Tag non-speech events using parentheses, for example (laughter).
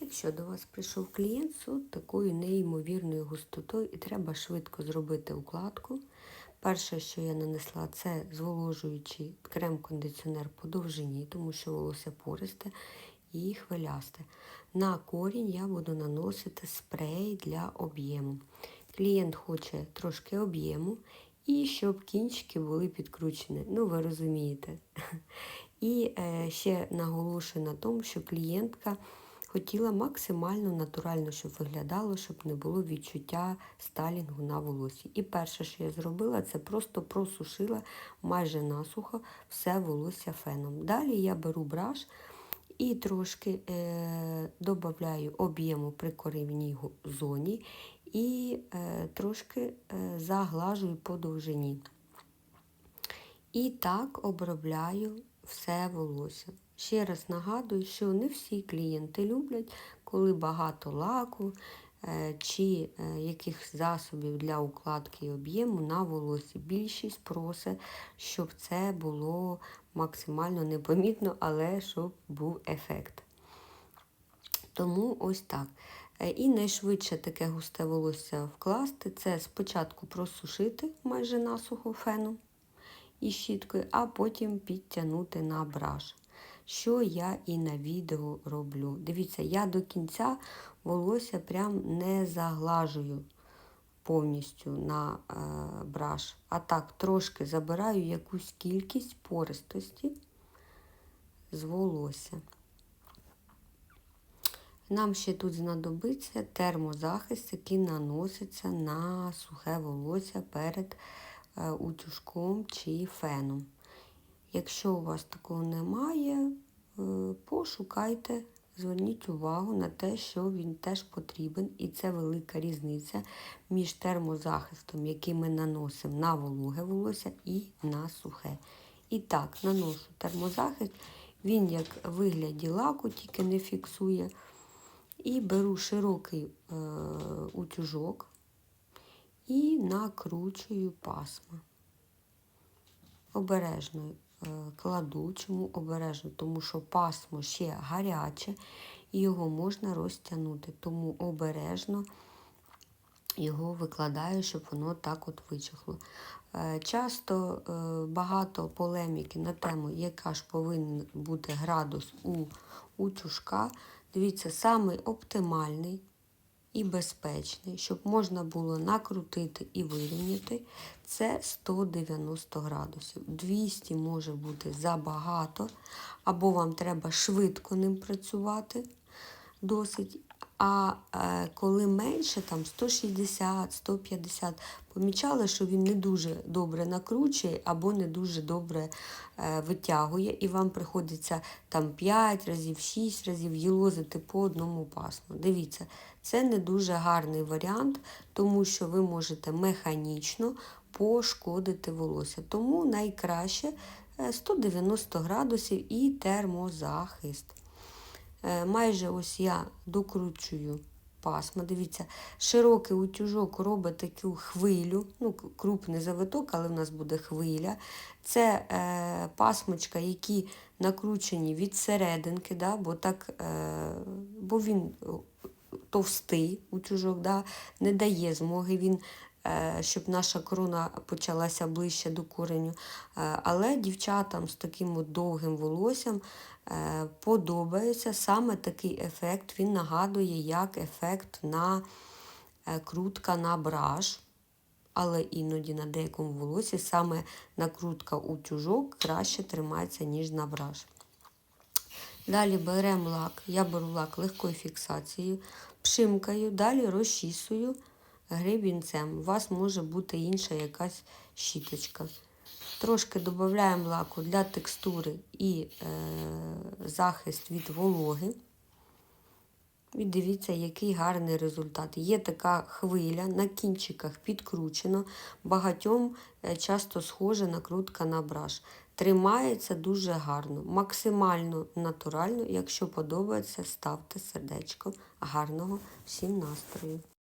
Якщо до вас прийшов клієнт з такою неймовірною густотою і треба швидко зробити укладку. Перше, що я нанесла, це зволожуючий крем-кондиціонер по довжині, тому що волосся пористе і хвилясте. На корінь я буду наносити спрей для об'єму. Клієнт хоче трошки об'єму і щоб кінчики були підкручені. Ну, ви розумієте. (laughs) І е, ще наголошую на тому, що клієнтка хотіла максимально натурально, щоб виглядало, щоб не було відчуття сталінгу на волосі. І перше, що я зробила, це просто просушила майже насухо все волосся феном. Далі я беру браш і трошки е, додаю об'єму при корівній зоні і е, трошки е, заглажую по довжині. І так обробляю все волосся. Ще раз нагадую, що не всі клієнти люблять, коли багато лаку е, чи е, яких засобів для укладки і об'єму на волосі. Більшість просить, щоб це було максимально непомітно, але щоб був ефект. Тому ось так. Е, і найшвидше таке густе волосся вкласти це спочатку просушити майже насухо феном і щіткою, а потім підтягнути на браш що я і на відео роблю. Дивіться, я до кінця волосся прям не заглажую повністю на е, браш. А так, трошки забираю якусь кількість пористості з волосся. Нам ще тут знадобиться термозахист, який наноситься на сухе волосся перед е, утюжком чи феном. Якщо у вас такого немає, е, пошукайте, зверніть увагу на те, що він теж потрібен, і це велика різниця між термозахистом, який ми наносимо на вологе волосся і на сухе. І так, наношу термозахист, він як вигляді лаку, тільки не фіксує. І беру широкий е, утюжок і накручую пасма. Обережно кладу, чому обережно, тому що пасмо ще гаряче і його можна розтягнути. Тому обережно його викладаю, щоб воно так от вичахло. Е, часто е, багато полеміки на тему, яка ж повинен бути градус у утюжка. Дивіться, самий оптимальний і безпечний, щоб можна було накрутити і вирівняти, це 190 градусів. 200 може бути забагато, або вам треба швидко ним працювати досить. А е, коли менше, там 160-150, помічали, що він не дуже добре накручує або не дуже добре е, витягує, і вам приходиться там 5 разів, 6 разів їлозити по одному пасму. Дивіться, це не дуже гарний варіант, тому що ви можете механічно пошкодити волосся. Тому найкраще 190 е, градусів і термозахист. Е, майже ось я докручую пасма. Дивіться, широкий утюжок робить таку хвилю, ну, крупний завиток, але в нас буде хвиля. Це е, пасмочка, які накручені від серединки, да, бо так, е, бо він товстий утюжок, да, не дає змоги він. Е, щоб наша корона почалася ближче до кореню. Е, але дівчатам з таким довгим волоссям Е, подобається саме такий ефект, він нагадує, як ефект на крутка на браш. Але іноді на деякому волосі саме накрутка утюжок краще тримається, ніж на браш. Далі беремо лак, я беру лак легкою фіксацією, пшимкаю, далі розчісую гребінцем. У вас може бути інша якась щіточка. Трошки додаємо лаку для текстури і е, захист від вологи. І дивіться, який гарний результат. Є така хвиля, на кінчиках підкручено, багатьом е, часто схожа накрутка на браш. Тримається дуже гарно, максимально натурально. Якщо подобається, ставте сердечко. Гарного всім настрою!